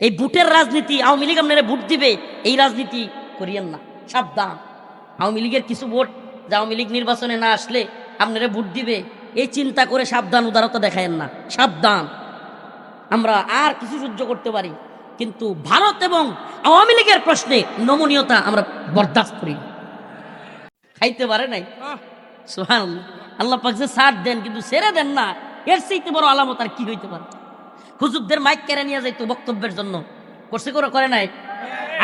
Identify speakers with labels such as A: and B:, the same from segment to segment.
A: এই বুটের রাজনীতি আওয়ামী লীগ আপনারা ভোট দিবে এই রাজনীতি করিয়েন না। সাবধান। আওয়ামী লীগের কিছু ভোট যে আওয়ামী লীগ নির্বাচনে না আসলে আপনারা ভোট দিবে এই চিন্তা করে সাবধান উদারতা দেখায়েন না। সাবধান। আমরা আর কিছু সহ্য করতে পারি। কিন্তু ভারত এবং আওয়ামী লীগের প্রশ্নে নমনীয়তা আমরা বরদাস্ত করি খাইতে পারে নাই? সোহান আল্লাহ পাক যে সার দেন কিন্তু সেরে দেন না এর চাইতে বড় আলামত আর কি হইতে পারে? হুজুরদের মাইক কেড়ে নিয়ে যাইতো বক্তব্যের জন্য। করছে করে করে নাই?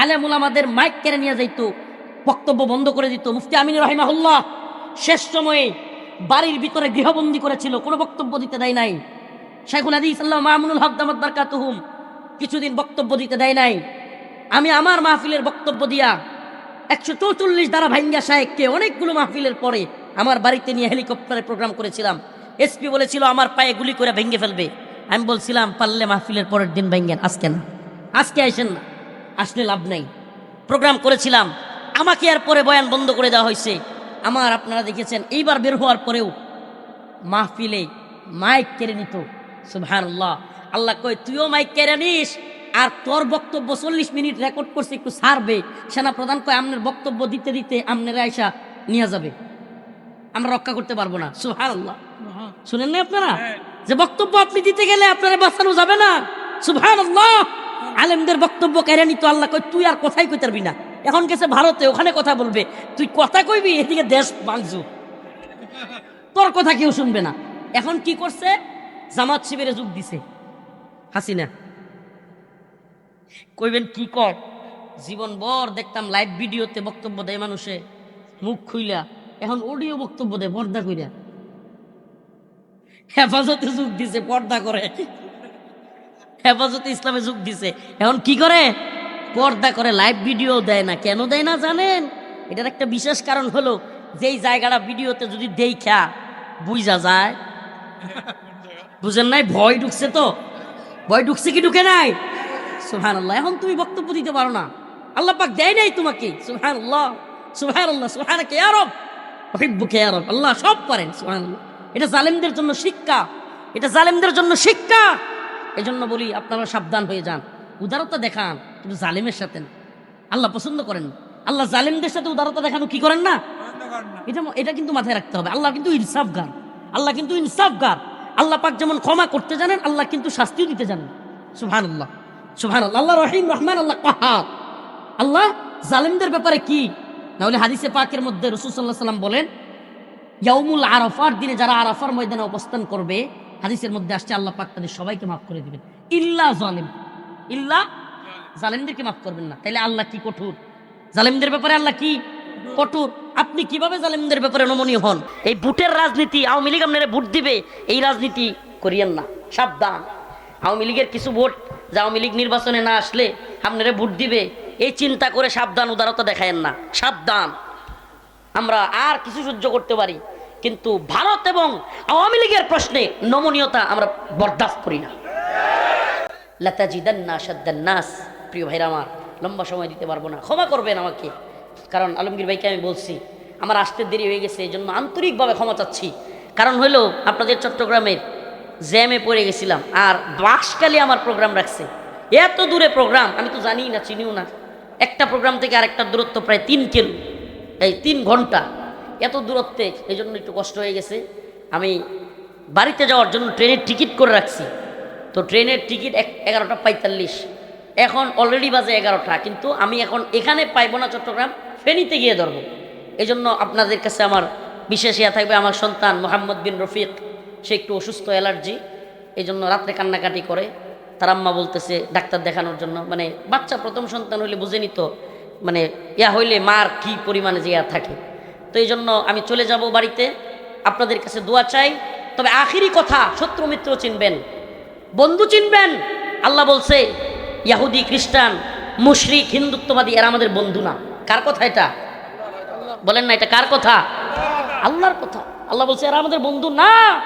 A: আলেমুল আমাদের মাইক কেড়ে নিয়ে যাইতো, বক্তব্য বন্ধ করে দিত। মুফতি আমিন রহিমাহুল্লাহ শেষ সময়ে বাড়ির ভিতরে গৃহবন্দী করেছিল, কোনো বক্তব্য দিতে দেয় নাই। শেখুল হাদিস আল্লাহ মামুনুল হক দামাত বারকাতুহুম কিছুদিন বক্তব্য দিতে দেয় নাই। আমি আমার মাহফিলের বক্তব্য দিয়া একশো চৌচল্লিশ দ্বারা ভাইঙ্গা সাহেবকে অনেকগুলো মাহফিলের পরে আমার বাড়িতে নিয়ে হেলিকপ্টারে প্রোগ্রাম করেছিলাম। এসপি বলেছিল, আমার পায়ে গুলি করে ভেঙে ফেলবে। আমি বলছিলাম পারলে মাহফিলের পরের দিন ভেঙ্গেন আজকে না। আজকে আসেন না আসলে লাভ নাই। প্রোগ্রাম করেছিলাম আমাকে আর পরে বয়ান বন্ধ করে দেওয়া হয়েছে। আমার আপনারা দেখেছেন এইবার বের হওয়ার পরেও মাহফিলে মাইক কেড়ে নিত। সুবহানাল্লাহ। আল্লাহ কয় তুইও মাইক কেড়ে নিস আর তোর বক্তব্য চল্লিশ মিনিট রেকর্ড করছে একটু সারবে। সেনা প্রধান কয় আমনের বক্তব্য দিতে দিতে আমনের আয়সা নিয়ে যাবে। আমরা রক্ষা করতে পারব না। সুবহানাল্লাহ। শুনেন না আপনারা? যে বক্তব্য আপনি দিতে গেলে আপনারা বাঁচানো যাবে না। সুবহানাল্লাহ। আলেমদের বক্তব্য কেড়ে নিত আল্লাহ কই তুই আর কথাই কই পারবি না। এখন গেছে ভারতে, ওখানে কথা বলবে। তুই কথা কইবি, এদিকে দেশ ভাঙছু তোর কথা কেউ শুনবে না। এখন কি করছে? জামাত শিবিরে যোগ দিছে। হাসিনা। কইবেন, কি কর? জীবন বর দেখতাম লাইভ ভিডিওতে বক্তব্য দেয় মানুষে, মুখ খুইলা। এখন অডিও বক্তব্য দেয়, পর্দা কইরা। হেফাজতে যোগ দিছে, পর্দা করে। হেফাজতে ইসলামে যোগ দিছে। এখন কি করে? পর্দা করে লাইভ ভিডিও দেয় না। কেন দেয় না জানেন? এটার একটা বিশেষ কারণ হলো, যেই জায়গাটা ভিডিওতে যদি দেখা বুঝা যায়, বুঝেন নাই? ভয় ঢুকছে তো। ভয় ঢুকছে কি ঢুকে নাই? সুহান আল্লাহ এখন তুমি বক্তব্য দিতে পারো না। আল্লাহ পাক দেয় নাই তোমাকে। সুহান আল্লাহ সুহান আল্লাহ সুহান কে আরব অহিব্বুকে আরব আল্লাহ সব পারেন সুহান আল্লাহ এটা জালেমদের জন্য শিক্ষা। এটা জালেমদের জন্য শিক্ষা। এজন্য বলি, আপনারা সাবধান হয়ে যান। উদারতা দেখান, কিন্তু জালেমের সাথে আল্লাহ পছন্দ করেন আল্লাহ জালেমদের সাথে উদারতা দেখানো কি করেন না? এটা এটা কিন্তু মাথায় রাখতে হবে। আল্লাহ কিন্তু ইনসাফ গান আল্লাহ কিন্তু ইনসাফ গান আল্লাহ পাক যেমন ক্ষমা করতে জানেন, আল্লাহ কিন্তু শাস্তিও দিতে জানেন। সুহান আল্লাহ সুহান আল্লাহ আল্লাহ রহিম, রহমান, আল্লাহ কাহার আল্লাহ জালেমদের ব্যাপারে কি? নাহলে হাদিসে পাকের মধ্যে রসুল সাল্লাহ সাল্লাম বলেন ইয়াউমুল আরাফার দিনে যারা আরাফার ময়দানে অবস্থান করবে, হাদিসের মধ্যে আসছে, আল্লাহ পাক তাদের সবাইকে মাফ করে দিবেন। ইল্লা জালিম। ইল্লা জালেমদেরকে মাফ করবেন না। তাইলে আল্লাহ কি কঠোর? জালেমদের ব্যাপারে আল্লাহ কি কঠোর? আপনি কীভাবে জালেমদের ব্যাপারে নমনীয় হন? এই বুটের রাজনীতি আওয়ামী লীগ আপনারা ভোট দিবে, এই রাজনীতি করিয়েন না। সাবধান। আওয়ামী লীগের কিছু ভোট যে আওয়ামী লীগ নির্বাচনে না আসলে আপনারা ভোট দিবে, এই চিন্তা করে সাবধান উদারতা দেখায়েন না। সাবধান। আমরা আর কিছু সহ্য করতে পারি। কিন্তু ভারত এবং আওয়ামী লীগের প্রশ্নে নমনীয়তা আমরা বরদাস্ত করি না। লতাজিদান্না সাদ্দান্নাস প্রিয় ভাইরা আমার, লম্বা সময় দিতে পারব না। ক্ষমা করবেন আমাকে। কারণ আলমগীর ভাইকে আমি বলছি, আমার আসতে দেরি হয়ে গেছে এই জন্য আন্তরিকভাবে ক্ষমা চাচ্ছি। কারণ হলো আপনাদের চট্টগ্রামের জ্যামে পড়ে গেছিলাম, আর বাসকালে আমার প্রোগ্রাম রাখছে। এত দূরে প্রোগ্রাম, আমি তো জানিই না, চিনিও না। একটা প্রোগ্রাম থেকে আরেকটা দূরত্ব প্রায় তিন কিলো। এই তিন ঘণ্টা এত দূরত্বে এই জন্য একটু কষ্ট হয়ে গেছে। আমি বাড়িতে যাওয়ার জন্য ট্রেনের টিকিট করে রাখছি। তো ট্রেনের টিকিট এক এগারোটা পঁয়তাল্লিশ। এখন অলরেডি বাজে এগারোটা, কিন্তু আমি এখন এখানে পাইবো না চট্টগ্রাম, ফেনীতে গিয়ে ধরবো। এই জন্য আপনাদের কাছে আমার বিশেষ ইয়া থাকবে, আমার সন্তান মোহাম্মদ বিন রফিক, সে একটু অসুস্থ, অ্যালার্জি, এই জন্য রাত্রে কান্নাকাটি করে। তার আম্মা বলতেছে ডাক্তার দেখানোর জন্য। মানে বাচ্চা প্রথম সন্তান হলে বুঝে নিত মানে ইয়া হইলে মার কি পরিমাণে যে ইয়া থাকে। তো এই জন্য আমি চলে যাব বাড়িতে, আপনাদের কাছে দোয়া চাই। তবে আখিরি কথা, শত্রু মিত্র চিনবেন, বন্ধু চিনবেন। আল্লাহ বলছে, ইয়াহুদি, খ্রিস্টান, মুশরিক, হিন্দুত্ববাদী, এরা আমাদের বন্ধু না। কার কথা এটা? বলেন না, এটা কার কথা? আল্লাহর কথা। আল্লাহ বলছে, এরা আমাদের বন্ধু না।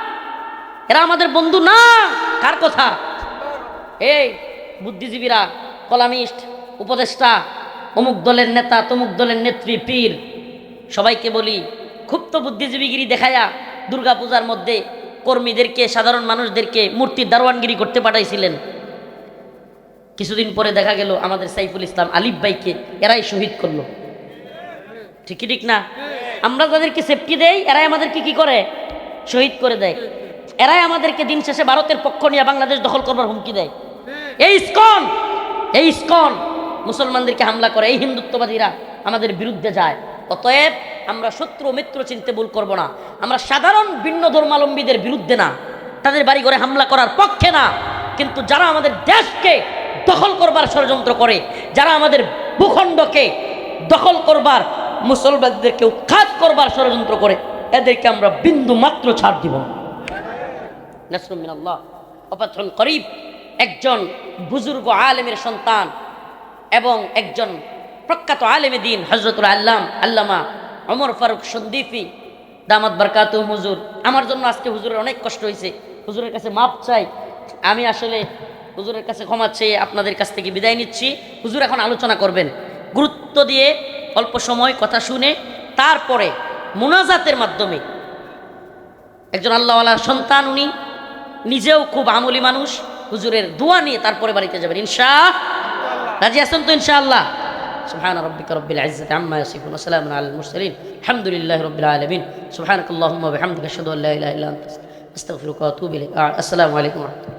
A: এরা আমাদের বন্ধু না। কার কথা? এই বুদ্ধিজীবীরা, কলামিস্ট, উপদেষ্টা অমুক দলের নেতা, তমুক দলের নেত্রী, পীর। সবাইকে বলি তো বুদ্ধিজীবীগিরি দেখায়া দুর্গা পূজার মধ্যে কর্মীদেরকে, সাধারণ মানুষদেরকে মূর্তির দারোয়ানগিরি করতে পাঠাইছিলেন। কিছুদিন পরে দেখা গেল আমাদের সাইফুল ইসলাম আলিফ ভাইকে এরাই শহীদ করল। ঠিকই ঠিক না? আমরা যাদেরকে সেফটি দেই, এরাই আমাদেরকে কি করে? শহীদ করে দেয়। এরাই আমাদেরকে দিন শেষে ভারতের পক্ষ নিয়ে বাংলাদেশ দখল করবার হুমকি দেয়। এই ইস্কন! এই ইস্কন! মুসলমানদেরকে হামলা করে, এই হিন্দুত্ববাদীরা আমাদের বিরুদ্ধে যায়। অতএব আমরা শত্রু মিত্র চিনতে ভুল করব না। আমরা সাধারণ ভিন্ন ধর্মাবলম্বীদের বিরুদ্ধে না। তাদের বাড়ি ঘরে হামলা করার পক্ষে না। কিন্তু যারা আমাদের দেশকে দখল করবার ষড়যন্ত্র করে, যারা আমাদের ভূখণ্ডকে দখল করবার, মুসলমানদেরকে উৎখাত করবার ষড়যন্ত্র করে, এদেরকে আমরা বিন্দু মাত্র ছাড় দিব না। নাসরুমিন আল্লাহ অপাথন করিব একজন বুজুর্গ আলেমের সন্তান এবং একজন প্রখ্যাত আলেমে দিন হজরতুল আল্লাম, আল্লামা অমর ফারুক সন্দীপি দামাত বারকাত, হুজুর। আমার জন্য আজকে হুজুরের অনেক কষ্ট হয়েছে। হুজুরের কাছে মাপ চাই। আমি আসলে হুজুরের কাছে ক্ষমা চেয়ে আপনাদের কাছ থেকে বিদায় নিচ্ছি। হুজুর এখন আলোচনা করবেন। গুরুত্ব দিয়ে অল্প সময় কথা শুনে তারপরে মোনাজাতের মাধ্যমে একজন আল্লাহওয়ালার সন্তান উনি নিজেও খুব আমলি মানুষ। হুজুরের দোয়া নিয়ে তারপরে বাড়িতে যাবেন। ইনশা রাজি আছেন তো ইনশাআল্লাহ سبحان ربك رب العزة عما يصفون وسلام على المرسلين الحمد لله رب العالمين سبحانك اللهم وبحمدك أشهد أن لا إله إلا أنت أستغفرك وأتوب إليك السلام عليكم ورحمة الله